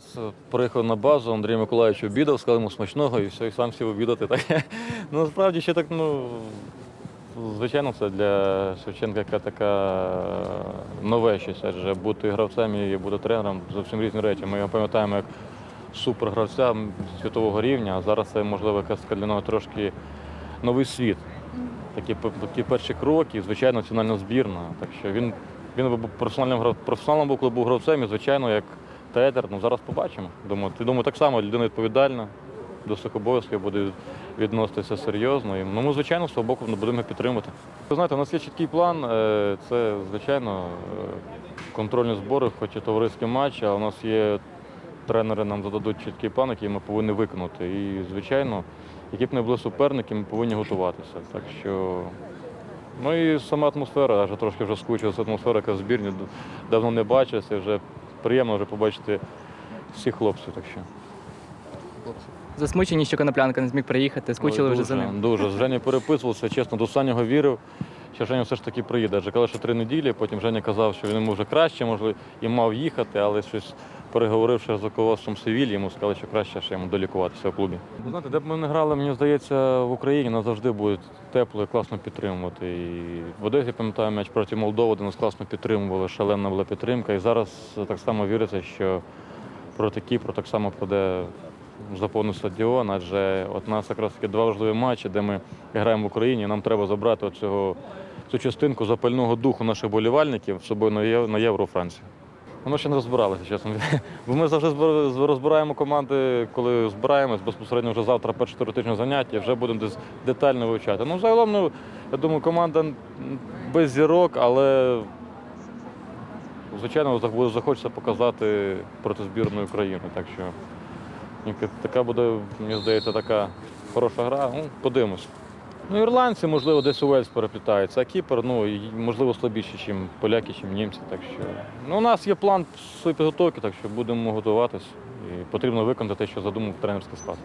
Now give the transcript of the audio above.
Раз е, приїхав на базу, Андрій Миколаївич обідав, сказав йому смачного і все, і сам сів обідати. Так. Насправді ще так, ну, звичайно, це для Шевченка яка така е, нове щось, адже бути гравцем і бути тренером зовсім різні речі. Ми його пам'ятаємо як супергравця світового рівня, а зараз це, можливо, якась для нього трошки новий світ. Такі, такі перші кроки, звичайно, національна збірна. Так що він, він був професіональним професіоналом був, коли був гравцем, і звичайно, як тренер, ну зараз побачимо. Думаю, думаю, так само людина відповідальна, до своїх обов'язків буде відноситися серйозно. І, ну, ми, звичайно, з свого боку будемо підтримувати. Ви знаєте, у нас є чіткий план. е, Це, звичайно, е, контрольні збори, хоч і товариські матчі, а у нас є тренери нам зададуть чіткий план, який ми повинні виконати. І, звичайно, які б не були суперники, ми повинні готуватися. Так що, ну і сама атмосфера, вже трошки вже скучив з атмосфери, яка збірні давно не бачився. Вже приємно вже побачити всіх хлопців. Так що. Засмучені, що коноплянка не зміг приїхати, скучили Ой, вже за ним. Дуже. З Женя переписувався, чесно, до останнього вірив, що Женя все ж таки приїде. Адже казали, що три неділі, потім Женя казав, що він йому вже краще, можливо, і мав їхати, але щось переговоривши з руководством Севілі, йому сказали, що краще ще йому долікуватися в клубі. Знаєте, де б ми не грали, мені здається, в Україні нас завжди буде тепло і класно підтримувати. І в Одесі, пам'ятаю, м'яч проти Молдови, де нас класно підтримували, шалена була підтримка. І зараз так само віриться, що проти Кіпру так само буде заповнений стадіон, адже от нас якраз таки два важливі матчі, де ми граємо в Україні. Нам треба забрати оцього, цю частинку запального духу наших болівальників з собою на Є- Воно ще не розбиралося, чесно. Бо ми завжди розбираємо команди, коли збираємось безпосередньо вже завтра перше теоретичне заняття, вже будемо десь детально вивчати. Ну, загалом, ну, я думаю, команда без зірок, але звичайно захочеться показати проти збірної України. Так що така буде, мені здається, така хороша гра. Ну, подивимось. Ну, ірландці, можливо, десь у Вельс переплітаються, а Кіпр, ну, можливо, слабіші, ніж поляки, ніж німці. Так що ну, у нас є план своєї підготовки, так що будемо готуватись. І потрібно виконати те, що задумав тренерський склад.